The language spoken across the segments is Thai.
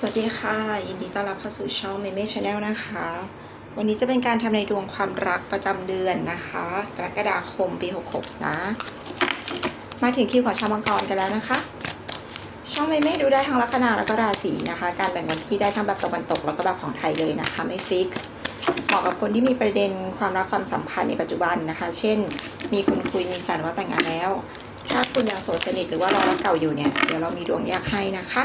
สวัสดีค่ะ ยินดีต้อนรับเข้าสู่ช่องเมเม่ชาแนลนะคะ วันนี้จะเป็นการทำในดวงความรักประจำเดือนนะคะกรกฎาคมปี66นะ มาถึงคิวของชาวมังกรกันแล้วนะคะ ช่องเมเม่ดูได้ทั้งลัคนาแล้วก็ราศีนะคะ การแบ่งวันที่ได้ทั้งแบบตะวันตกแล้วก็แบบของไทยเลยนะคะ ไม่ฟิกซ์เหมาะกับคนที่มีประเด็นความรักความสัมพันธ์ในปัจจุบันนะคะ เช่น มีคนคุยมีแฟนว่าแต่งงานแล้ว ถ้าคุณยังโสดสนิทหรือว่ารอรักเก่าอยู่เนี่ยเดี๋ยวเรามีดวงแยกให้นะคะ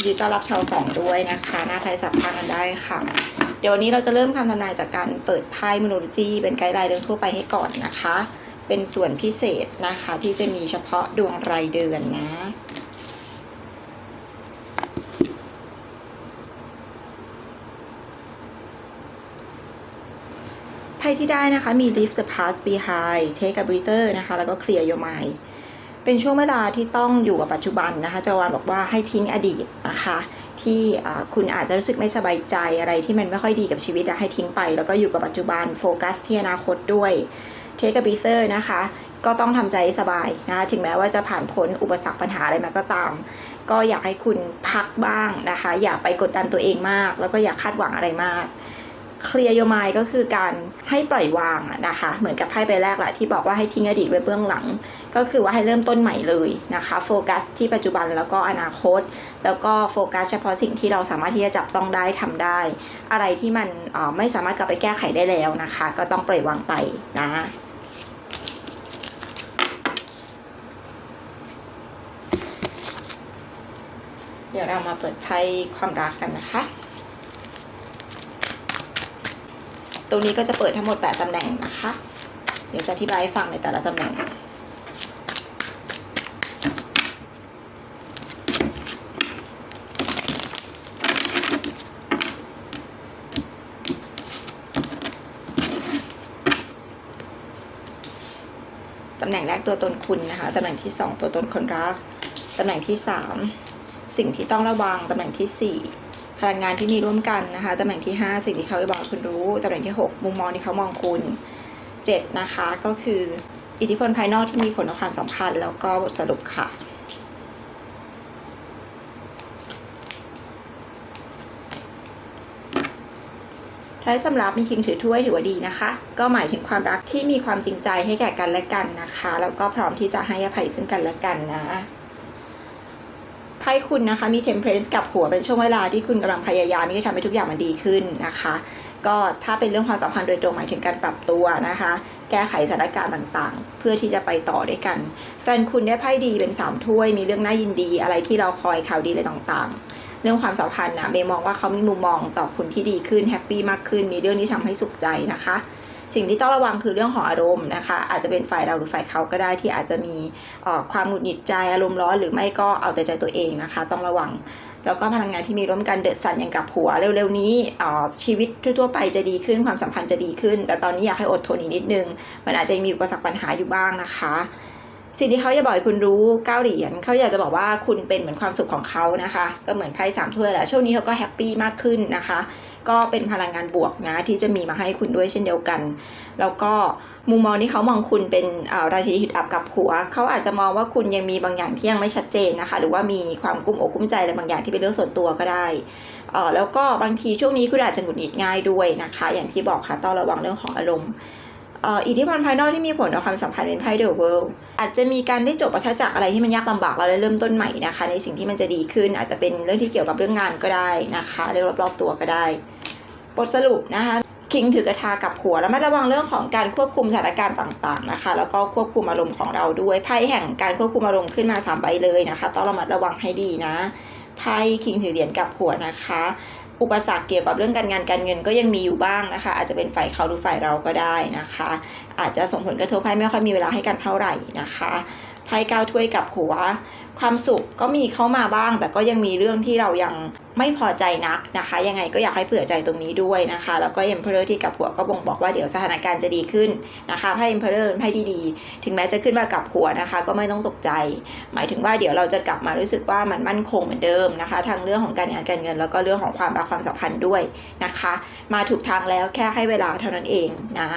นดีต้อนรับชาวสองด้วยนะคะหน้าไทยสับพากันได้ค่ะ เดี๋ยววันนี้เราจะเริ่มคำทำนายจากการเปิดไพ่มโนโลจีเป็นไกด์ไลน์เรื่องทั่วไปให้ก่อนนะคะ เป็นส่วนพิเศษนะคะที่จะมีเฉพาะดวงรายเดือนนะไพ่ที่ได้นะคะมี leave the past behind take a breather นะคะ แล้วก็ clear your mind เป็นช่วงเวลาที่ต้องอยู่กับปัจจุบันนะคะจาวานบอกว่าให้ทิ้งอดีตนะคะ ที่คุณอาจจะรู้สึกไม่สบายใจอะไรที่มันไม่ค่อยดีกับชีวิตให้ทิ้งไป แล้วก็อยู่กับปัจจุบันโฟกัสที่อนาคตด้วยเทคกับบีเซอร์นะคะ ก็ต้องทำใจสบายนะคะถึงแม้ว่าจะผ่านพ้นอุปสรรคปัญหาอะไรมาก็ตาม ก็อยากให้คุณพักบ้างนะคะ อย่าไปกดดันตัวเองมาก แล้วก็อย่าคาดหวังอะไรมาก เคลียร์โยมายก็คือการให้ปล่อยวางนะคะ เหมือนกับไพ่ใบแรกแหละที่บอกว่าให้ทิ้งอดีตไว้เบื้องหลัง ก็คือว่าให้เริ่มต้นใหม่เลยนะคะโฟกัสที่ปัจจุบันแล้วก็อนาคต แล้วก็โฟกัสเฉพาะสิ่งที่เราสามารถที่จะจับต้องได้ทำได้ อะไรที่มันไม่สามารถกลับไปแก้ไขได้แล้วนะคะ ก็ต้องปล่อยวางไปนะเดี๋ยวเรามาเปิดไพ่ความรักกันนะคะ ตรงนี้ก็จะเปิดทั้งหมด 8ตำแหน่งนะคะ เดี๋ยวจะอธิบายให้ฟังในแต่ละตำแหน่งตำแหน่งแรกตัวตนคุณนะคะ ตำแหน่งที่ 2 ตัวตนคนรัก ตำแหน่งที่ 3 สิ่งที่ต้องระวัง ตำแหน่งที่ 4 พลังงานที่มีร่วมกันนะคะตำแหน่งที่ 5 สิ่งที่เขาจะบอกคุณรู้ตำแหน่งที่ 6 มุมมองที่เขามองคุณ 7 นะคะ ก็คืออิทธิพลภายนอกที่มีผลต่อความสัมพันธ์แล้วก็บทสรุปค่ะท้ายสำรับมีคิงถือถ้วยถือว่าดีนะคะ ก็หมายถึงความรักที่มีความจริงใจให้แก่กันและกันนะคะ แล้วก็พร้อมที่จะให้อภัยซึ่งกันและกันนะ ให้คุณนะคะมี temperance กับหัวเป็นช่วงเวลาที่คุณกำลังพยายามที่จะทำให้ทุกอย่างมันดีขึ้นนะคะ ก็ถ้าเป็นเรื่องความสัมพันธ์โดยตรงหมายถึงการปรับตัวนะคะ แก้ไขสถานการณ์ต่างๆ เพื่อที่จะไปต่อด้วยกัน แฟนคุณได้ไพ่ดีเป็นสามถ้วย มีเรื่องน่ายินดีอะไรที่เราคอยข่าวดีอะไรต่างๆ เรื่องความสัมพันธ์นะเมย์มองว่าเขามีมุมมองต่อคุณที่ดีขึ้นแฮปปี้มากขึ้น มีเรื่องที่ทำให้สุขใจนะคะ สิ่งที่ต้องระวังคือเรื่องของอารมณ์นะคะ อาจจะเป็นฝ่ายเราหรือฝ่ายเขาก็ได้ที่อาจจะมีความหงุดหงิดใจอารมณ์ร้อนหรือไม่ก็เอาแต่ใจตัวเองนะคะ ต้องระวังแล้วก็พลังงานที่มีร่วมกันเดือดสันอย่างกับผัวเร็วๆนี้อ่อชีวิตทั่วๆไปจะดีขึ้นความสัมพันธ์จะดีขึ้น แต่ตอนนี้อยากให้อดทนอีกนิดนึง มันอาจจะมีอุปสรรคปัญหาอยู่บ้างนะคะ สิ่งที่เขาจะบอกให้คุณรู้เก้าเหรียญเขาอยากจะบอกว่าคุณเป็นเหมือนความสุขของเขานะคะ ก็เหมือนไพ่สามถ้วยแหละช่วงนี้เขาก็แฮปปี้มากขึ้นนะคะ ก็เป็นพลังงานบวกนะที่จะมีมาให้คุณด้วยเช่นเดียวกัน แล้วก็มุมมองที่เขามองคุณเป็นราชินีหิดอับกับหัวเขาอาจจะมองว่าคุณยังมีบางอย่างที่ยังไม่ชัดเจนนะคะ หรือว่ามีความกุ้มอกกุ้มใจอะไรบางอย่างที่เป็นเรื่องส่วนตัวก็ได้อ่อแล้วก็บางทีช่วงนี้คุณอาจจะหงุดหงิดง่ายด้วยนะคะ อย่างที่บอกค่ะต้องระวังเรื่องของอารมณ์ อิทธิพลภายนอกที่มีผลต่อความสัมพันธ์เป็นไพ่เดอะเวิลด์อาจจะมีการได้จบวัฏจักอะไรที่มันยากลำบากแล้วได้เริ่มต้นใหม่นะคะ ในสิ่งที่มันจะดีขึ้น อาจจะเป็นเรื่องที่เกี่ยวกับเรื่องงานก็ได้นะคะเรื่องรอบๆตัวก็ได้ บทสรุปนะคะคิงถือกระทากับหัวแล้วมาระวังเรื่องของการควบคุมสถานการณ์ต่างๆนะคะ แล้วก็ควบคุมอารมณ์ของเราด้วยไพ่แห่งการควบคุมอารมณ์ขึ้นมาสามใบเลยนะคะ ต้องระมัดระวังให้ดีนะไพ่คิงถือเหรียญกับหัวนะคะ อุปสรรคเกี่ยวกับเรื่องการงานการเงินก็ยังมีอยู่บ้างนะคะ อาจจะเป็นฝ่ายเขาหรือฝ่ายเราก็ได้นะคะ อาจจะส่งผลกระทบให้ไม่ค่อยมีเวลาให้กันเท่าไหร่นะคะ ไพ่เก้าถ้วยกับหัว ความสุขก็มีเข้ามาบ้าง แต่ก็ยังมีเรื่องที่เรายังไม่พอใจนักนะคะ ยังไงก็อยากให้เผื่อใจตรงนี้ด้วยนะคะ แล้วก็ Emperor ที่กับหัวก็บ่งบอกว่าเดี๋ยวสถานการณ์จะดีขึ้นนะคะไพ่ Emperor เป็นไพ่ที่ดี ถึงแม้จะขึ้นมากับหัวนะคะ ก็ไม่ต้องตกใจ หมายถึงว่าเดี๋ยวเราจะกลับมารู้สึกว่ามันมั่นคงเหมือนเดิมนะคะทั้งเรื่องของการงานการเงิน แล้วก็เรื่องของความรักความสัมพันธ์ด้วยนะคะ มาถูกทางแล้วแค่ให้เวลาเท่านั้นเองนะ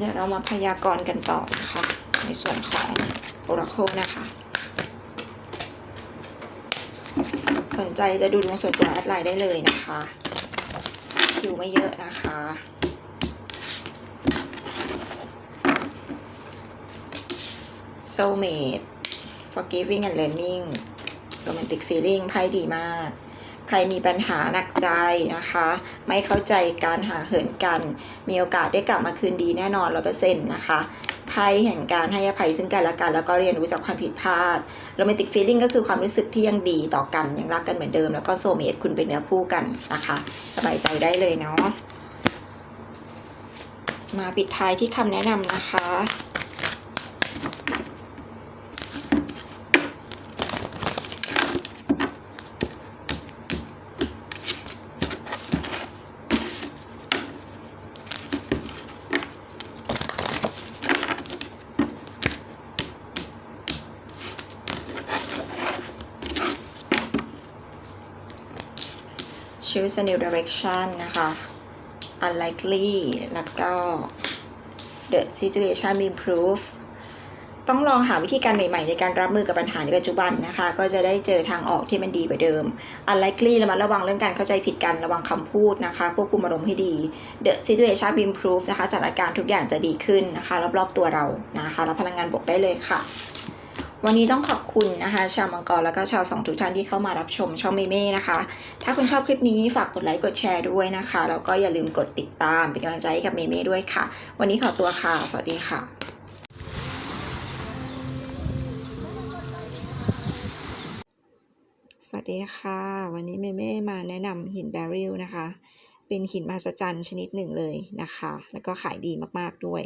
เดี๋ยวเรามาพยากรณ์กันต่อนะคะ ในส่วนของ Oracle นะคะ สนใจจะดูดวงส่วนตัวแอดไลน์ได้เลยนะคะ คิวไม่เยอะนะคะ soulmate forgiving and learning romantic feeling ไพ่ดีมาก ใครมีปัญหาหนักใจนะคะ ไม่เข้าใจการหาเหินกัน มีโอกาสได้กลับมาคืนดีแน่นอนร้อเปอร์เซ็นต์นะคะไพ่แห่งการให้อภัยซึ่งกันและกัน แล้วก็เรียนรู้จากความผิดพลาด romantic feeling ก็คือความรู้สึกที่ยังดีต่อกัน ยังรักกันเหมือนเดิม แล้วก็ soulmate คุณเป็นเนื้อคู่กันนะคะ สบายใจได้เลยเนาะมาปิดท้ายที่คำแนะนำนะคะ choose a new direction นะคะ unlikely แล้วก็ the situation improve ต้องลองหาวิธีการใหม่ๆ ในการรับมือกับปัญหาในปัจจุบันนะคะ ก็จะได้เจอทางออกที่มันดีกว่าเดิม unlikely ระมัดระวังเรื่องการเข้าใจผิดกันระวังคำพูดนะคะควบคุมอารมณ์ให้ดี the situation improve นะคะสถานการณ์ทุกอย่างจะดีขึ้นนะคะ รอบๆตัวเรานะคะ รับพลังงานบวกได้เลยค่ะ วันนี้ต้องขอบคุณนะคะ ชาวมังกรแล้วก็ชาวสองทุกท่านที่เข้ามารับชมช่องเมเม่นะคะ ถ้าคุณชอบคลิปนี้ฝากกดไลค์กดแชร์ด้วยนะคะ แล้วก็อย่าลืมกดติดตามเป็นกำลังใจให้กับเมเม่ด้วยค่ะ วันนี้ขอตัวค่ะ สวัสดีค่ะสวัสดีค่ะ วันนี้เมเม่มาแนะนำหินแบริลนะคะ เป็นหินมหัศจรรย์ชนิดหนึ่งเลยนะคะ แล้วก็ขายดีมากๆด้วย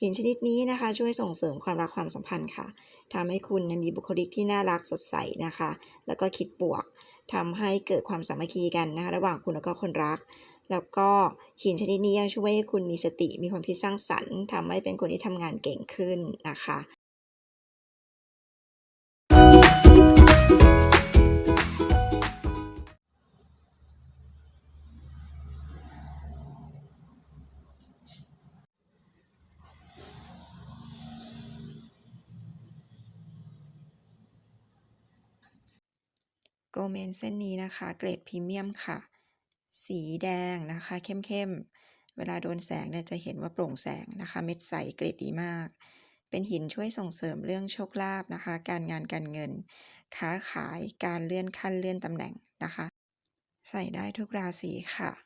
หินชนิดนี้นะคะ ช่วยส่งเสริมความรักความสัมพันธ์ค่ะทำให้คุณมีบุคลิกที่น่ารักสดใสนะคะ แล้วก็คิดบวกทำให้เกิดความสามัคคีกันนะคะ ระหว่างคุณแล้วก็คนรัก แล้วก็หินชนิดนี้ยังช่วยให้คุณมีสติมีความคิดสร้างสรรค์ทำให้เป็นคนที่ทำงานเก่งขึ้นนะคะ โกเมนเส้นนี้นะคะ เกรดพรีเมียมค่ะ สีแดงนะคะ เข้มๆ เวลาโดนแสงเนี่ยจะเห็นว่าโปร่งแสงนะคะ เม็ดใสเกรดดีมาก เป็นหินช่วยส่งเสริมเรื่องโชคลาภนะคะ การงานการเงิน ค้าขายการเลื่อนขั้นเลื่อนตำแหน่งนะคะ ใส่ได้ทุกราศีค่ะ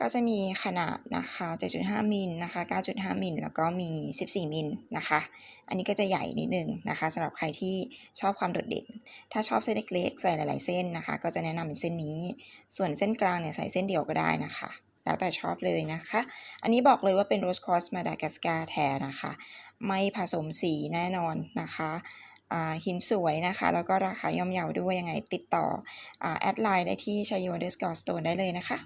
ก็จะมีขนาดนะคะ 7.5 มิลนะคะ 9.5 มิล แล้วก็มี 14 มิลนะคะ อันนี้ก็จะใหญ่นิดนึงนะคะสำหรับใครที่ชอบความโดดเด่น ถ้าชอบเส้นเล็กๆ ใส่หลาย ๆ เส้นนะคะ ก็จะแนะนำเป็นเส้นนี้ ส่วนเส้นกลางเนี่ยใส่เส้นเดียวก็ได้นะคะ แล้วแต่ชอบเลยนะคะ อันนี้บอกเลยว่าเป็นโรสคอสมาดากัสการ์แท้นะคะ ไม่ผสมสีแน่นอนนะคะหินสวยนะคะ แล้วก็ราคาย่อมเยาด้วยยังไงติดต่อแอดไลน์ได้ที่ชายโยเดสกอร์สโตนได้เลยนะคะ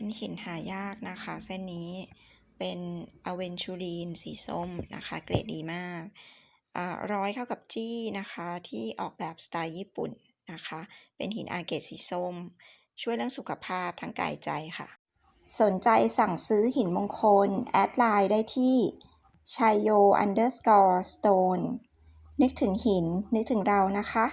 เป็นหินหายากนะคะ เส้นนี้เป็นอเวนชูรีนสีส้มนะคะ เกรดดีมากอ่าร้อยเข้ากับจี้นะคะที่ออกแบบสไตล์ญี่ปุ่นนะคะ เป็นหินอาเกตสีส้ม ช่วยเรื่องสุขภาพทั้งกายใจค่ะ สนใจสั่งซื้อหินมงคล แอดไลน์ได้ที่ชัยโย underscore stone นึกถึงหินนึกถึงเรานะคะ